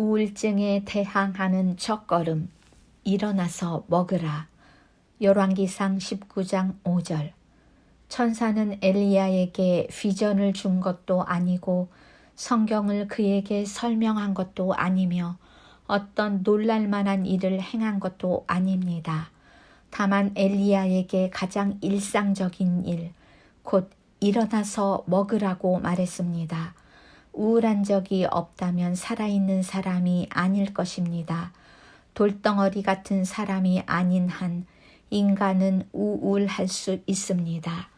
우울증에 대항하는 첫걸음 일어나서 먹으라. 열왕기상 19장 5절 천사는 엘리야에게 비전을 준 것도 아니고 성경을 그에게 설명한 것도 아니며 어떤 놀랄만한 일을 행한 것도 아닙니다. 다만 엘리야에게 가장 일상적인 일, 곧 일어나서 먹으라고 말했습니다. 우울한 적이 없다면 살아있는 사람이 아닐 것입니다. 돌덩어리 같은 사람이 아닌 한 인간은 우울할 수 있습니다.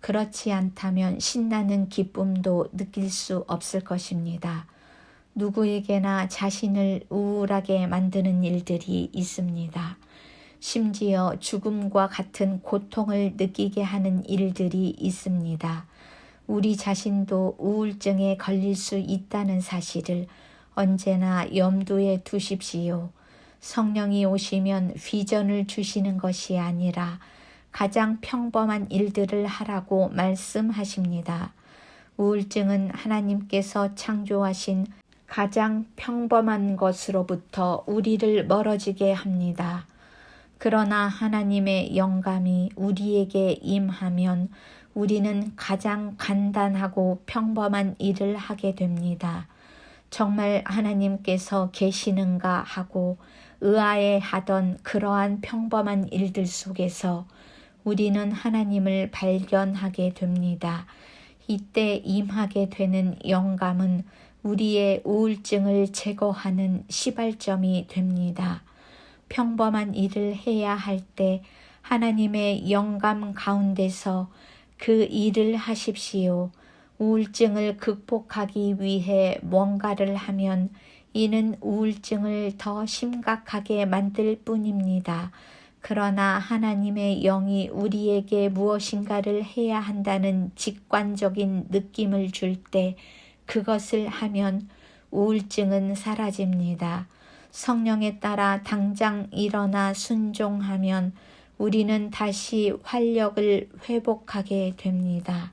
그렇지 않다면 신나는 기쁨도 느낄 수 없을 것입니다. 누구에게나 자신을 우울하게 만드는 일들이 있습니다. 심지어 죽음과 같은 고통을 느끼게 하는 일들이 있습니다. 우리 자신도 우울증에 걸릴 수 있다는 사실을 언제나 염두에 두십시오. 성령이 오시면 비전을 주시는 것이 아니라 가장 평범한 일들을 하라고 말씀하십니다. 우울증은 하나님께서 창조하신 가장 평범한 것으로부터 우리를 멀어지게 합니다. 그러나 하나님의 영감이 우리에게 임하면 우리는 가장 간단하고 평범한 일을 하게 됩니다. 정말 하나님께서 계시는가 하고 의아해 하던 그러한 평범한 일들 속에서 우리는 하나님을 발견하게 됩니다. 이때 임하게 되는 영감은 우리의 우울증을 제거하는 시발점이 됩니다. 평범한 일을 해야 할 때 하나님의 영감 가운데서 그 일을 하십시오. 우울증을 극복하기 위해 뭔가를 하면 이는 우울증을 더 심각하게 만들 뿐입니다. 그러나 하나님의 영이 우리에게 무엇인가를 해야 한다는 직관적인 느낌을 줄 때 그것을 하면 우울증은 사라집니다. 성령에 따라 당장 일어나 순종하면 우리는 다시 활력을 회복하게 됩니다.